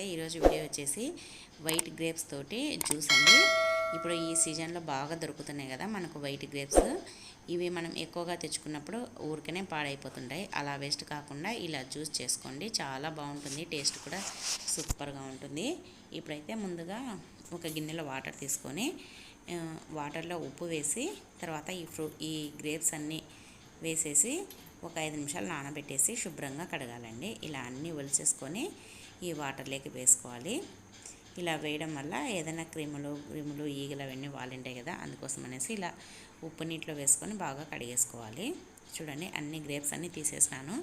నమస్తే ఈరోజు వీడియో వచ్చేసి వైట్ గ్రేప్స్ తోటి జ్యూస్ అండి. ఇప్పుడు ఈ సీజన్లో బాగా దొరుకుతున్నాయి కదా మనకు వైట్ గ్రేప్స్. ఇవి మనం ఎక్కువగా తెచ్చుకున్నప్పుడు ఊరికనే పాడైపోతుంటాయి. అలా వేస్ట్ కాకుండా ఇలా జ్యూస్ చేసుకోండి. చాలా బాగుంటుంది. టేస్ట్ కూడా సూపర్గా ఉంటుంది. ఇప్పుడైతే ముందుగా ఒక గిన్నెలో వాటర్ తీసుకొని వాటర్లో ఉప్పు వేసి తర్వాత ఈ ఫ్రూ ఈ గ్రేప్స్ అన్నీ వేసేసి ఒక ఐదు నిమిషాలు నానబెట్టేసి శుభ్రంగా కడగాలండి. ఇలా అన్నీ ఒలిసేసుకొని ఈ వాటర్లోకి వేసుకోవాలి. ఇలా వేయడం వల్ల ఏదైనా క్రిములు క్రిములు ఈగలు అవన్నీ వాలింటాయి కదా అందుకోసం అనేసి ఇలా ఉప్పు నీటిలో వేసుకొని బాగా కడిగేసుకోవాలి. చూడండి అన్ని గ్రేప్స్ అన్నీ తీసేసినాను.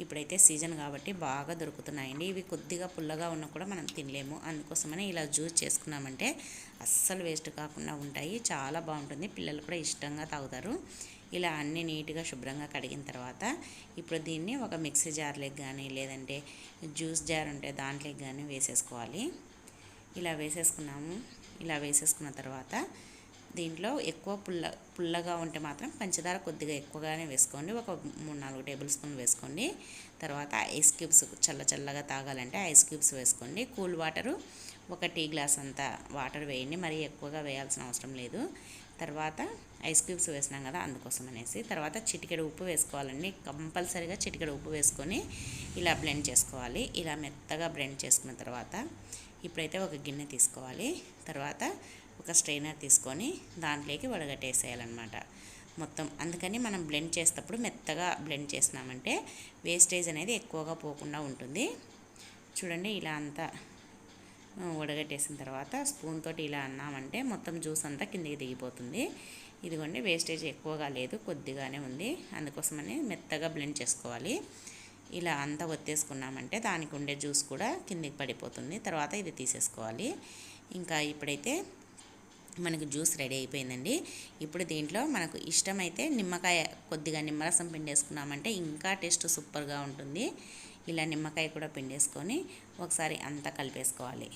ఇప్పుడైతే సీజన్ కాబట్టి బాగా దొరుకుతున్నాయండి. ఇవి కొద్దిగా పుల్లగా ఉన్నా కూడా మనం తినలేము. అందుకోసమని ఇలా జ్యూస్ చేసుకున్నామంటే అస్సలు వేస్ట్ కాకుండా ఉంటాయి. చాలా బాగుంటుంది. పిల్లలు కూడా ఇష్టంగా తాగుతారు. ఇలా అన్ని నీట్గా శుభ్రంగా కడిగిన తర్వాత ఇప్పుడు దీన్ని ఒక మిక్సీ జార్లోకి కానీ లేదంటే జ్యూస్ జార్ ఉంటే దాంట్లోకి కానీ వేసేసుకోవాలి. ఇలా వేసేసుకున్నాము. ఇలా వేసేసుకున్న తర్వాత దీంట్లో ఎక్కువ పుల్ల పుల్లగా ఉంటే మాత్రం పంచదార కొద్దిగా ఎక్కువగానే వేసుకోండి. ఒక మూడు నాలుగు టేబుల్ స్పూన్ వేసుకోండి. తర్వాత ఐస్ క్యూబ్స్ చల్ల చల్లగా తాగాలంటే ఐస్ క్యూబ్స్ వేసుకోండి. కూల్ వాటరు ఒక టీ గ్లాస్ అంతా వాటర్ వేయండి. మరీ ఎక్కువగా వేయాల్సిన అవసరం లేదు. తర్వాత ఐస్ క్యూబ్స్ వేసినాం కదా అందుకోసం అనేసి. తర్వాత చిటికెడు ఉప్పు వేసుకోవాలండి. కంపల్సరీగా చిటికెడు ఉప్పు వేసుకొని ఇలా బ్లెండ్ చేసుకోవాలి. ఇలా మెత్తగా బ్లెండ్ చేసుకున్న తర్వాత ఇప్పుడైతే ఒక గిన్నె తీసుకోవాలి. తర్వాత ఒక స్ట్రైనర్ తీసుకొని దాంట్లోకి వడగట్టేసేయాలన్నమాట. మొత్తం అందుకని మనం బ్లెండ్ చేసేటప్పుడు మెత్తగా బ్లెండ్ చేసినామంటే వేస్టేజ్ అనేది ఎక్కువగా పోకుండా ఉంటుంది. చూడండి ఇలా అంతా వడగట్టేసిన తర్వాత స్పూన్ తోటి ఇలా అన్నామంటే మొత్తం జ్యూస్ అంతా కిందికి దిగిపోతుంది. ఇదిగోండి వేస్టేజ్ ఎక్కువగా లేదు కొద్దిగానే ఉంది. అందుకోసమని మెత్తగా బ్లెండ్ చేసుకోవాలి. ఇలా అంతా ఒత్తేసుకున్నామంటే దానికి ఉండే జ్యూస్ కూడా కిందికి పడిపోతుంది. తర్వాత ఇది తీసేసుకోవాలి. ఇంకా ఇప్పుడైతే మనకు జ్యూస్ రెడీ అయిపోయిందండి. ఇప్పుడు దీంట్లో మనకు ఇష్టమైతే నిమ్మకాయ కొద్దిగా నిమ్మరసం పిండేసుకున్నామంటే ఇంకా టేస్ట్ సూపర్గా ఉంటుంది. ఇలా నిమ్మకాయ కూడా పిండేసుకొని ఒకసారి అంతా కలిపేసుకోవాలి.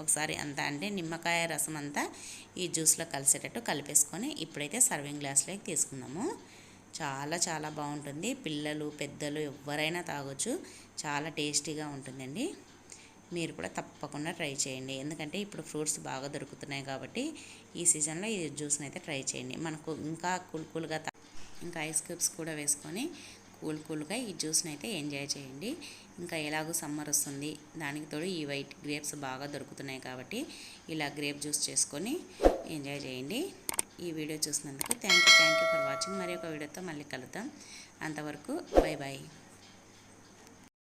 ఒకసారి అంతా అంటే నిమ్మకాయ రసం అంతా ఈ జ్యూస్లో కలిసేటట్టు కలిపేసుకొని ఇప్పుడైతే సర్వింగ్ గ్లాస్లోకి తీసుకుందాము. చాలా చాలా బాగుంటుంది. పిల్లలు పెద్దలు ఎవరైనా తాగొచ్చు. చాలా టేస్టీగా ఉంటుందండి. మీరు కూడా తప్పకుండా ట్రై చేయండి. ఎందుకంటే ఇప్పుడు ఫ్రూట్స్ బాగా దొరుకుతున్నాయి కాబట్టి ఈ సీజన్లో ఈ జ్యూస్ని అయితే ట్రై చేయండి. మనకు ఇంకా కూల్ కూల్గా ఇంకా ఐస్ క్యూబ్స్ కూడా వేసుకొని కూల్ కూల్గా ఈ జ్యూస్ని అయితే ఎంజాయ్ చేయండి. ఇంకా ఎలాగో సమ్మర్ వస్తుంది. దానికి తోడు ఈ వైట్ గ్రేప్స్ బాగా దొరుకుతున్నాయి కాబట్టి ఇలా గ్రేప్ జ్యూస్ చేసుకొని ఎంజాయ్ చేయండి. ఈ వీడియో చూసినందుకు thank you thank you for watching. మరి ఒక వీడియోతో మళ్ళీ కలుద్దాం. అంతవరకు బై బాయ్